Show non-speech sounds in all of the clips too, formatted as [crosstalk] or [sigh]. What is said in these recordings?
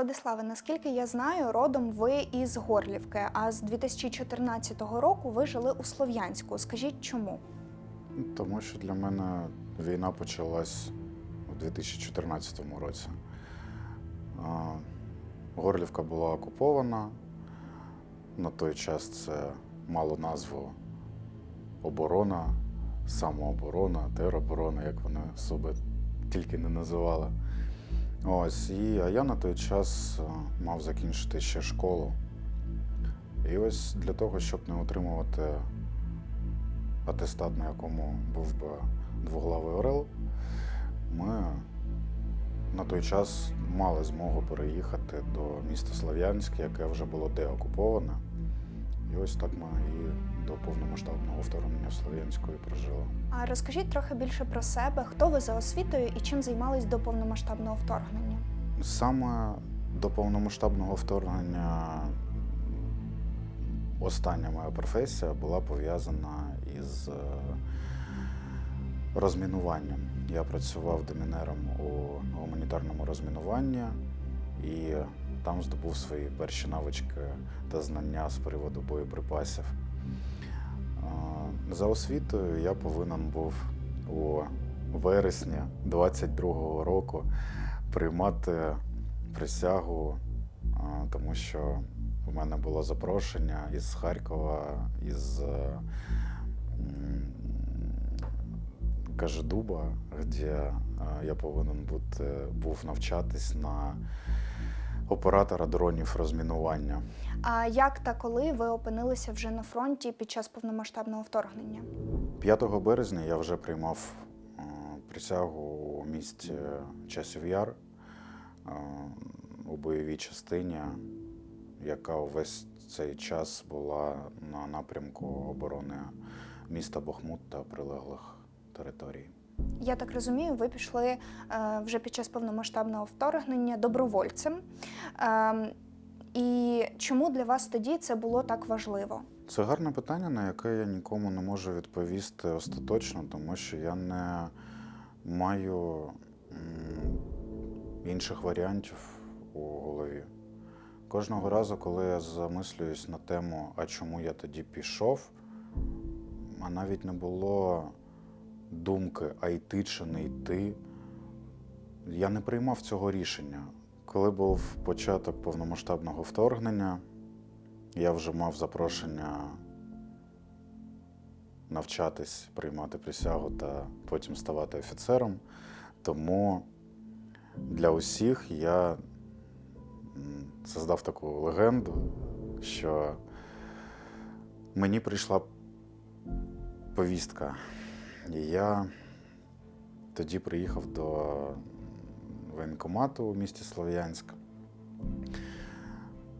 Владиславе, наскільки я знаю, родом ви із Горлівки, а з 2014 року ви жили у Слов'янську. Скажіть, чому? Тому що для мене війна почалась у 2014 році. Горлівка була окупована. На той час це мало назву оборона, самооборона, тероборона, як вони себе тільки не називали. Ось, і, а я на той час мав закінчити ще школу. І ось для того, щоб не отримувати атестат, на якому був би двоглавий орел, ми на той час мали змогу переїхати до міста Слов'янськ, яке вже було деокуповане. І ось так ми і до повномасштабного вторгнення в Слов'янську і прожили. А розкажіть трохи більше про себе, хто ви за освітою і чим займались до повномасштабного вторгнення? Саме до повномасштабного вторгнення остання моя професія була пов'язана із е, розмінуванням. Я працював демінером у гуманітарному розмінуванні і там здобув свої перші навички та знання з приводу боєприпасів. Е, За освітою я повинен був у вересні 22-го року приймати присягу, тому що у мене було запрошення із Харкова, із м, Кажедуба, де е, я повинен бути, був навчатись на оператора дронів розмінування. А як та коли ви опинилися вже на фронті під час повномасштабного вторгнення? 5 березня я вже приймав е, присягу у місті Часів Яр е, у бойовій частині, яка увесь цей час була на напрямку оборони міста Бахмут та прилеглих територій. Я так розумію, ви пішли е, вже під час повномасштабного вторгнення добровольцем. Ем, і чому для вас тоді це було так важливо? Це гарне питання, на яке я нікому не можу відповісти остаточно, тому що я не маю інших варіантів у голові. Кожного разу, коли я замислююсь на тему, а чому я тоді пішов, а навіть не було думки, а йти чи не йти, я не приймав цього рішення. Коли був початок повномасштабного вторгнення, я вже мав запрошення навчатись, приймати присягу та потім ставати офіцером. Тому для усіх я создав таку легенду, що мені прийшла повістка. І я тоді приїхав до воєнкомату у місті Слов'янськ.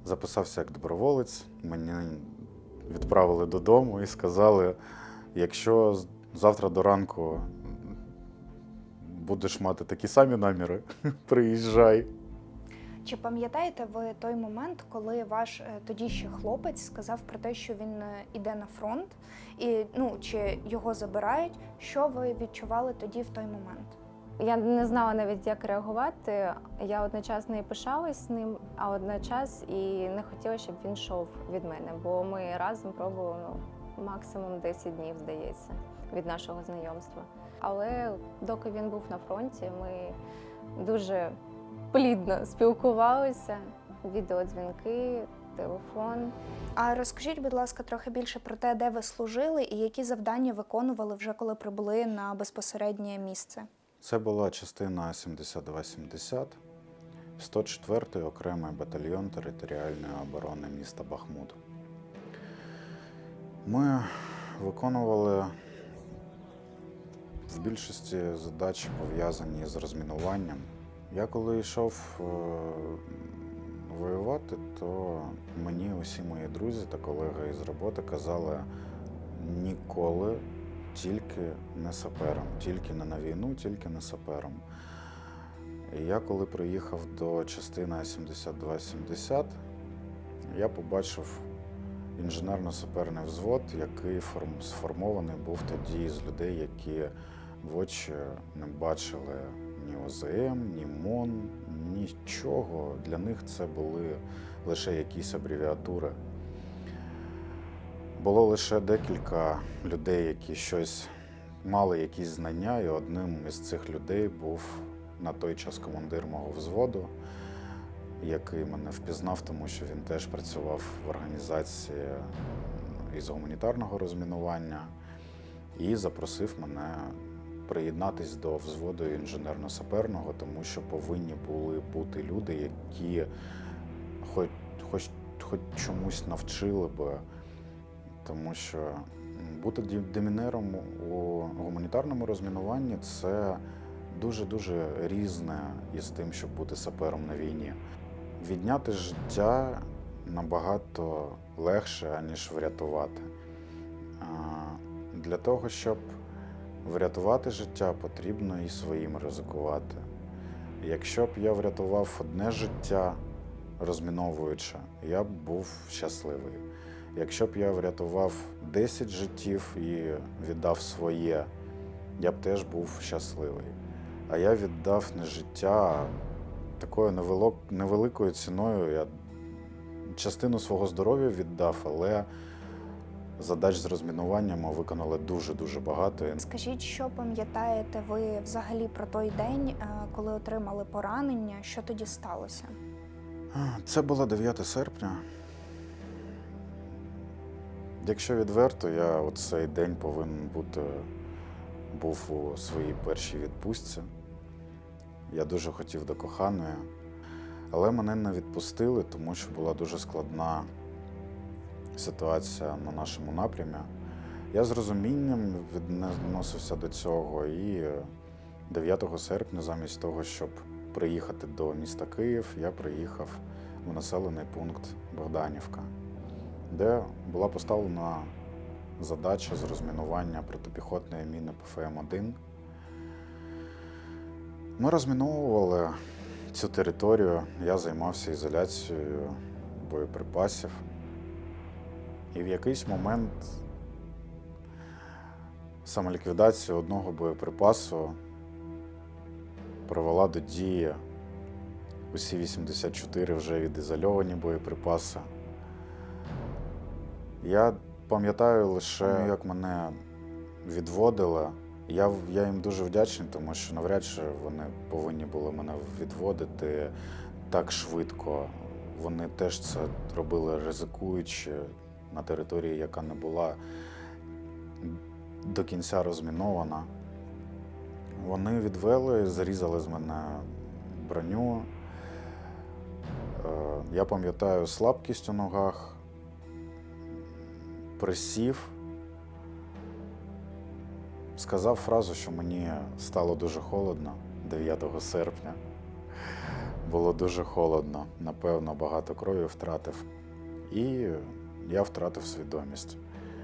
Записався як доброволець. Мені відправили додому і сказали: якщо завтра до ранку будеш мати такі самі наміри, [laughs] приїжджай. Чи пам'ятаєте ви той момент, коли ваш е, тоді ще хлопець сказав про те, що він е, іде на фронт, і ну чи його забирають? Що ви відчували тоді в той момент? Я не знала навіть, як реагувати. Я одночасно і пишалась ним, а одночас і не хотіла, щоб він йшов від мене, бо ми разом пробували ну, максимум 10 днів, здається, від нашого знайомства. Але доки він був на фронті, ми дуже плідно спілкувалися, відеодзвінки, телефон. А розкажіть, будь ласка, трохи більше про те, де ви служили і які завдання виконували вже коли прибули на безпосереднє місце. Це була частина 7270, 104-й окремий батальйон територіальної оборони міста Бахмут. Ми виконували в більшості задач пов'язані з розмінуванням. Я коли йшов е, воювати, то мені усі мої друзі та колеги із роботи казали ніколи тільки не сапером, тільки не на війну, тільки не сапером. І я коли приїхав до частини 7270, я побачив інженерно-саперний взвод, який сформований був тоді з людей, які в очі не бачили ОЗМ, ні МОН, нічого. Для них це були лише якісь абревіатури. Було лише декілька людей, які щось мали якісь знання, і одним із цих людей був на той час командир мого взводу, який мене впізнав, тому що він теж працював в організації із гуманітарного розмінування і запросив мене приєднатись до взводу інженерно-саперного, тому що повинні були бути люди, які хоч, хоч, хоч чомусь навчили би, тому що бути демінером у гуманітарному розмінуванні це дуже-дуже різне із тим, щоб бути сапером на війні. Відняти життя набагато легше, аніж врятувати. Для того, щоб врятувати життя, потрібно і своїм ризикувати. Якщо б я врятував одне життя, розміновуючи, я б був щасливий. Якщо б я врятував 10 життів і віддав своє, я б теж був щасливий. А я віддав не життя, такою невелик- невеликою ціною. Я частину свого здоров'я віддав, але задач з розмінування ми виконали дуже-дуже багато. Скажіть, що пам'ятаєте ви взагалі про той день, е, коли отримали поранення? Що тоді сталося? Це було 9 серпня. Якщо відверто, я у цей день повинен бути був у своїй першій відпустці. Я дуже хотів до коханої, але мене не відпустили, тому що була дуже складна ситуація на нашому напрямі. Я з розумінням відносився до цього і 9 серпня, замість того, щоб приїхати до міста Київ, я приїхав в населений пункт Богданівка, де була поставлена задача з розмінування протипіхотної міни ПФМ-1. Ми розміновували цю територію, я займався ізоляцією боєприпасів. І в якийсь момент самоліквідація одного боєприпасу привела до дії усі 84 вже відізольовані боєприпаси. Я пам'ятаю лише, як мене відводили. Я, я їм дуже вдячний, тому що навряд чи вони повинні були мене відводити так швидко. Вони теж це робили ризикуючи на території, яка не була до кінця розмінована. Вони відвели, зарізали з мене броню. Е, Я пам'ятаю слабкість у ногах, присів, сказав фразу, що мені стало дуже холодно 9 серпня. Було дуже холодно, напевно, багато крові втратив. І я втратив свідомість.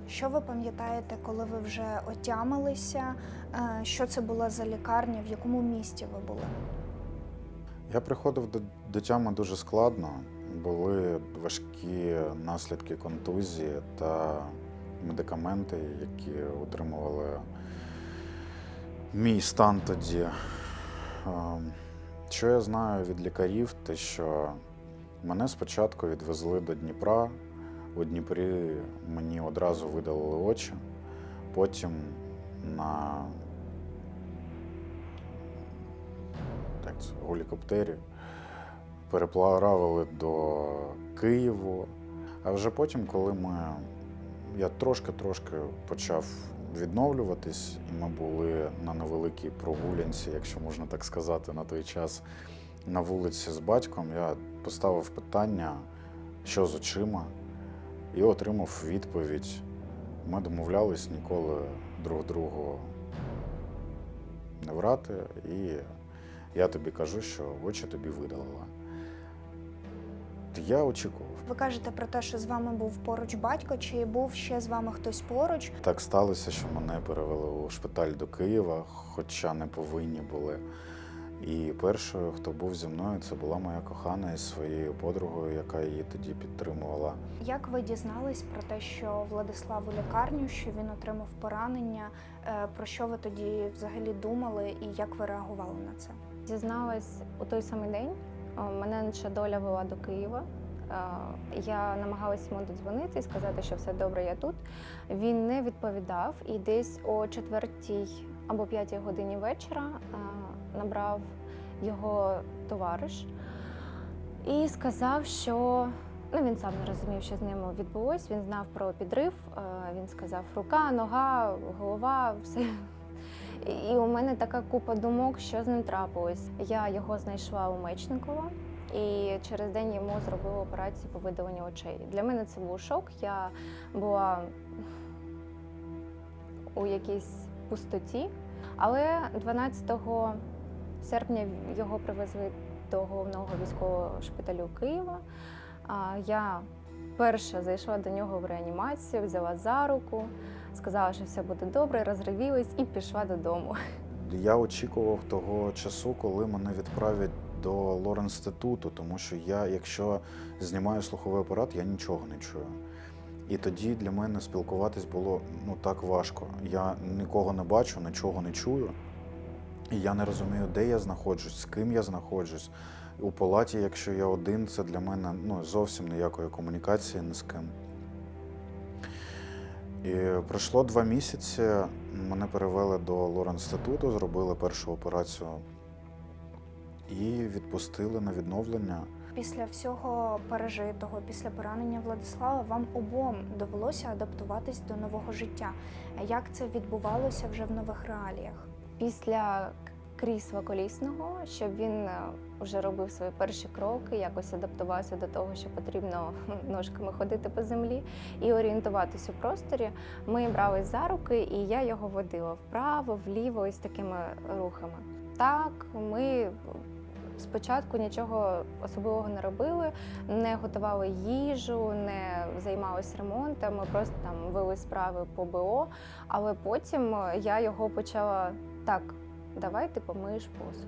Що ви пам'ятаєте, коли ви вже отямилися? Е, Що це була за лікарня? В якому місті ви були? Я приходив до, до тями дуже складно. Були важкі наслідки контузії та медикаменти, які утримували мій стан тоді. Ем, Що я знаю від лікарів, те, що мене спочатку відвезли до Дніпра. У Дніпрі мені одразу видалили очі, потім на так, гелікоптері переплавили до Києву. А вже потім, коли ми, я трошки-трошки почав відновлюватись, і ми були на невеликій прогулянці, якщо можна так сказати, на той час на вулиці з батьком, я поставив питання, що з очима, і отримав відповідь. Ми домовлялись ніколи друг другу не врати, і я тобі кажу, що очі тобі видалила. Я очікував. Ви кажете про те, що з вами був поруч батько, чи був ще з вами хтось поруч? Так сталося, що мене перевели у шпиталь до Києва, хоча не повинні були. І першою, хто був зі мною, це була моя кохана із своєю подругою, яка її тоді підтримувала. Як ви дізнались про те, що Владислав у лікарню, що він отримав поранення? Е, Про що ви тоді взагалі думали і як ви реагували на це? Дізналась у той самий день. Мене наша доля вела до Києва. Е, Я намагалась йому додзвонити і сказати, що все добре, я тут. Він не відповідав, і десь о четвертій або п'ятій годині вечора е, набрав його товариш і сказав, що ну, він сам не розумів, що з ним відбулось. Він знав про підрив. е, Він сказав: рука, нога, голова, все. І у мене така купа думок, що з ним трапилось. Я його знайшла у Мечникова, і через день йому зробили операцію по видаленню очей. Для мене це був шок. Я була у якійсь пустоті. Але 12 серпня його привезли до головного військового шпиталю Києва. Я перша зайшла до нього в реанімацію, взяла за руку, сказала, що все буде добре, розривілась і пішла додому. Я очікував того часу, коли мене відправлять до лор-інституту, тому що я, якщо знімаю слуховий апарат, я нічого не чую. І тоді для мене спілкуватись було ну так важко. Я нікого не бачу, нічого не чую. І я не розумію, де я знаходжусь, з ким я знаходжусь. У палаті, якщо я один, це для мене ну, зовсім ніякої комунікації ні з ким. І пройшло два місяці. Мене перевели до лор-інституту, зробили першу операцію і відпустили на відновлення. Після всього пережитого, після поранення Владислава, вам обом довелося адаптуватись до нового життя. Як це відбувалося вже в нових реаліях? Після крісла колісного, щоб він е, вже робив свої перші кроки, якось адаптувався до того, що потрібно ножками ходити по землі і орієнтуватись у просторі. Ми брались за руки, і я його водила вправо, вліво, ось такими рухами. Так, ми спочатку нічого особливого не робили, не готували їжу, не займалися ремонтом. Ми просто там вели справи по БО. Але потім я його почала так: давай ти помиєш посуд.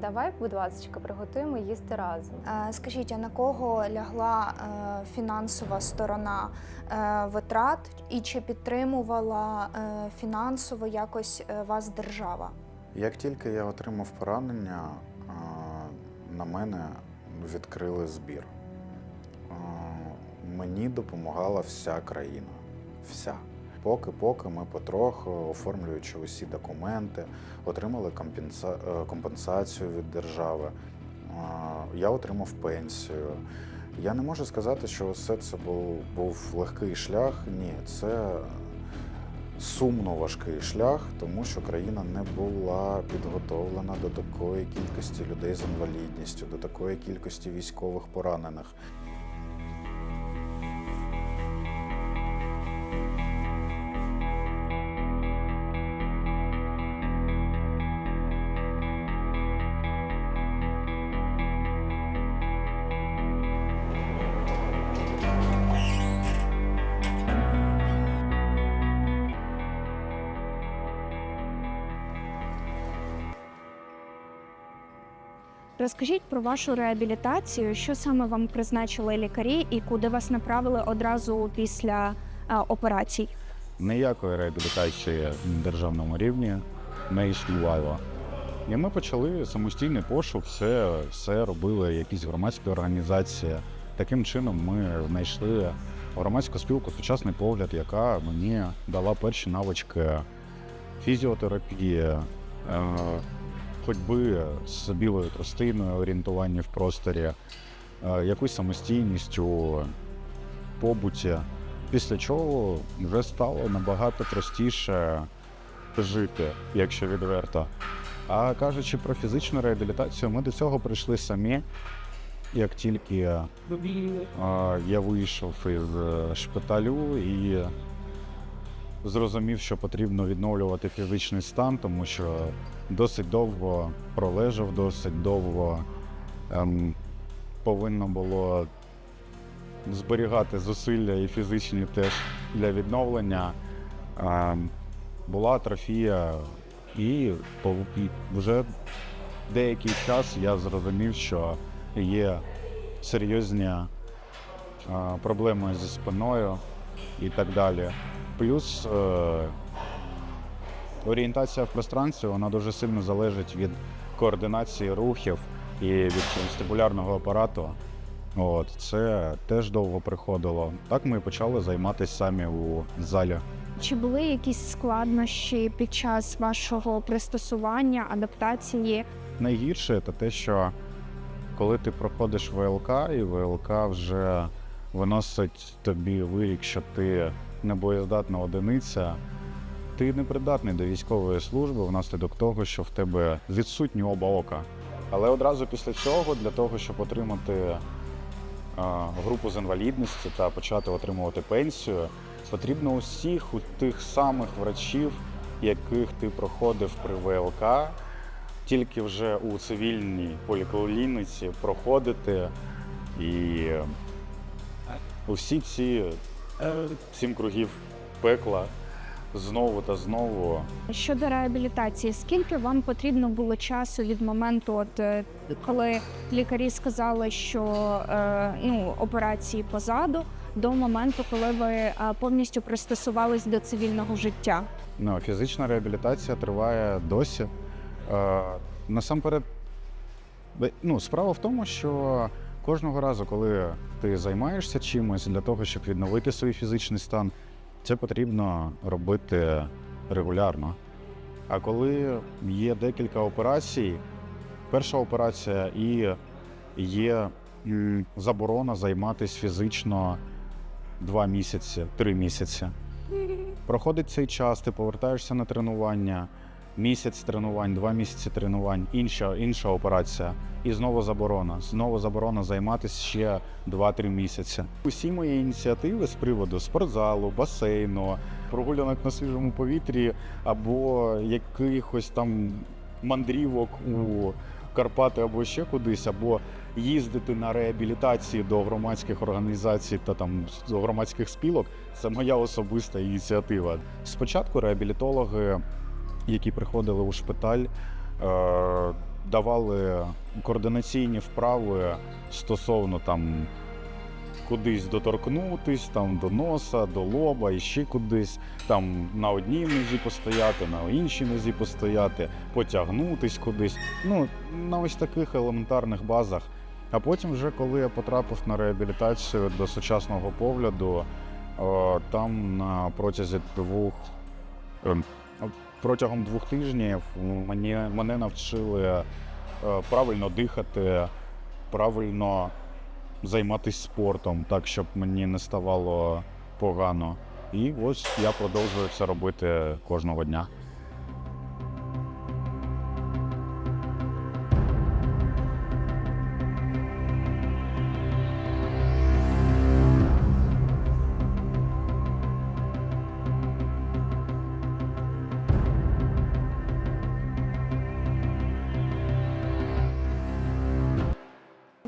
Давай, будь ласка, приготуємо їсти разом. Е, Скажіть, а на кого лягла е, фінансова сторона е, витрат, і чи підтримувала е, фінансово якось е, вас держава? Як тільки я отримав поранення, на мене відкрили збір. Мені допомагала вся країна. Вся. Поки-поки ми потроху, оформлюючи усі документи, отримали е, компенсацію від держави. Я отримав пенсію. Я не можу сказати, що все це був, був легкий шлях. Ні, це сумно важкий шлях, тому що країна не була підготовлена до такої кількості людей з інвалідністю, до такої кількості військових поранених. Розкажіть про вашу реабілітацію, що саме вам призначили лікарі і куди вас направили одразу після е, операцій? ніякої реабілітації на державному рівні не існувало. І ми почали самостійний пошук, все, все робили якісь громадські організації. Таким чином ми знайшли громадську спілку Сучасний погляд, яка мені дала перші навички фізіотерапії, е, ходьби з білою тростиною, орієнтування в просторі, е, якусь самостійність у побуті. Після чого вже стало набагато простіше жити, якщо відверто. А кажучи про фізичну реабілітацію, ми до цього прийшли самі. Як тільки е, я вийшов із е, шпиталю і зрозумів, що потрібно відновлювати фізичний стан, тому що досить довго пролежав, досить довго ем, повинно було зберігати зусилля і фізичні теж для відновлення. Ем, була атрофія і вже деякий час я зрозумів, що є серйозні е, проблеми зі спиною і так далі. Плюс е, орієнтація в пространстві вона дуже сильно залежить від координації рухів і від вестибулярного апарату. От, це теж довго приходило. Так ми і почали займатися самі у залі. Чи були якісь складнощі під час вашого пристосування, адаптації? Найгірше це те, що коли ти проходиш ВЛК, і ВЛК вже виносить тобі вирік, що ти небоєздатна одиниця, ти не придатний до військової служби внаслідок того, що в тебе відсутні оба ока. Але одразу після цього, для того, щоб отримати групу з інвалідності та почати отримувати пенсію, потрібно усіх у тих самих врачів, яких ти проходив при ВЛК, тільки вже у цивільній поліклініці проходити і усі ці сім кругів пекла знову та знову. Щодо реабілітації, скільки вам потрібно було часу від моменту, от е, коли лікарі сказали, що е, ну, операції позаду, до моменту, коли ви е, повністю пристосувались до цивільного життя? Ну, фізична реабілітація триває досі. Насамперед, ну, справа в тому, що кожного разу, коли ти займаєшся чимось для того, щоб відновити свій фізичний стан, це потрібно робити регулярно. А коли є декілька операцій, перша операція і є заборона займатися фізично два місяці, три місяці. Проходить цей час, ти повертаєшся на тренування, місяць тренувань, два місяці тренувань, інша, інша операція. І знову заборона. Знову заборона займатися ще 2-3 місяці. Усі мої ініціативи з приводу спортзалу, басейну, прогулянок на свіжому повітрі або якихось там мандрівок у Карпати або ще кудись, або їздити на реабілітації до громадських організацій та там до громадських спілок це моя особиста ініціатива. Спочатку реабілітологи, які приходили у шпиталь, е, давали координаційні вправи стосовно там кудись доторкнутись, там до носа, до лоба і ще кудись, там на одній нозі постояти, на іншій нозі постояти, потягнутись кудись. Ну, на ось таких елементарних базах. А потім, вже коли я потрапив на реабілітацію до сучасного погляду, там на протязі двох ем, протягом двох тижнів мені, мене навчили е, правильно дихати, правильно займатися спортом, так щоб мені не ставало погано. І ось я продовжую це робити кожного дня.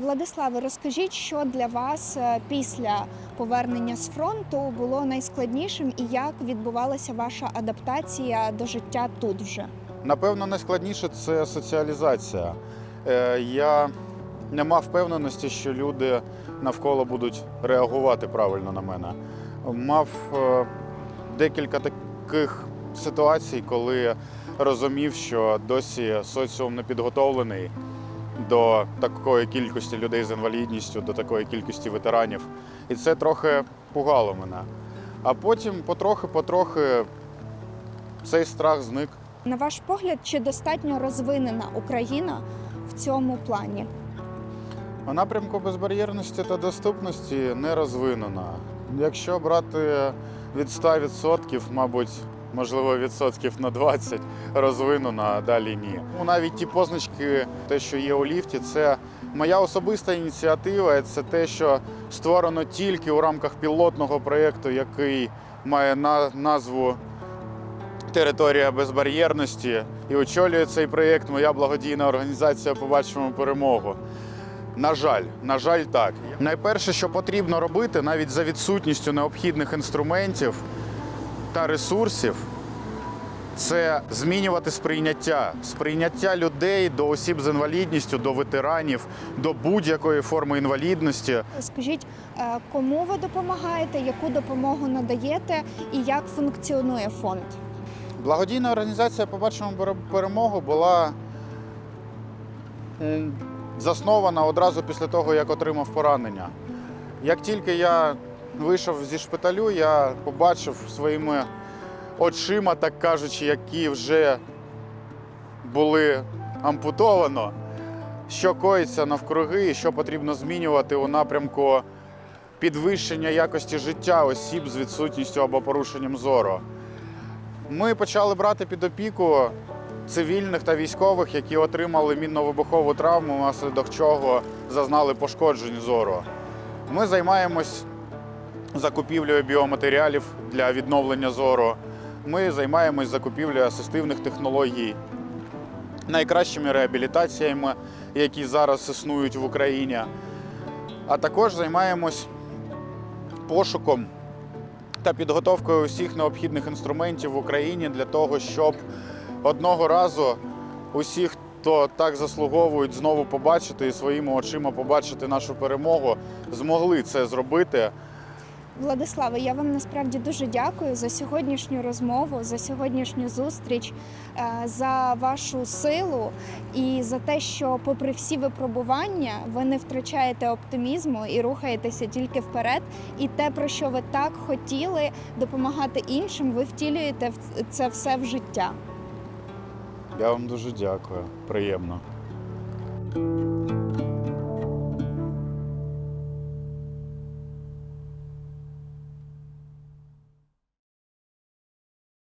Владиславе, розкажіть, що для вас е, після повернення з фронту було найскладнішим і як відбувалася ваша адаптація до життя тут вже? Напевно, найскладніше це соціалізація. Е, Я не мав впевненості, що люди навколо будуть реагувати правильно на мене. Мав е, декілька таких ситуацій, коли розумів, що досі соціум не підготовлений до такої кількості людей з інвалідністю, до такої кількості ветеранів. І це трохи пугало мене. А потім потрохи-потрохи цей страх зник. На ваш погляд, чи достатньо розвинена Україна в цьому плані? У напрямку безбар'єрності та доступності не розвинена. Якщо брати від 100%, мабуть, можливо, відсотків на 20 розвинена, а далі ні. Ну, навіть ті позначки, те, що є у ліфті, це моя особиста ініціатива. Це те, що створено тільки у рамках пілотного проєкту, який має на- назву Територія безбар'єрності. І очолює цей проєкт моя благодійна організація Побачимо перемогу. На жаль, на жаль, так. Найперше, що потрібно робити, навіть за відсутністю необхідних інструментів та ресурсів, це змінювати сприйняття, сприйняття людей до осіб з інвалідністю, до ветеранів, до будь-якої форми інвалідності. Скажіть, е, кому ви допомагаєте, яку допомогу надаєте і як функціонує фонд? Благодійна організація Побачимо перемогу була заснована одразу після того, як отримав поранення. Як тільки я вийшов зі шпиталю, я побачив своїми очима, так кажучи, які вже були ампутовано, що коїться навкруги і що потрібно змінювати у напрямку підвищення якості життя осіб з відсутністю або порушенням зору. Ми почали брати під опіку цивільних та військових, які отримали мінно-вибухову травму, внаслідок чого зазнали пошкоджень зору. Ми займаємось закупівлею біоматеріалів для відновлення зору. Ми займаємось закупівлею асистивних технологій, найкращими реабілітаціями, які зараз існують в Україні. А також займаємось пошуком та підготовкою усіх необхідних інструментів в Україні для того, щоб одного разу усіх, хто так заслуговують, знову побачити і своїми очима побачити нашу перемогу, змогли це зробити. Владиславе, я вам насправді дуже дякую за сьогоднішню розмову, за сьогоднішню зустріч, е, за вашу силу і за те, що, попри всі випробування, ви не втрачаєте оптимізму і рухаєтеся тільки вперед. І те, про що ви так хотіли допомагати іншим, ви втілюєте це все в життя. Я вам дуже дякую. Приємно.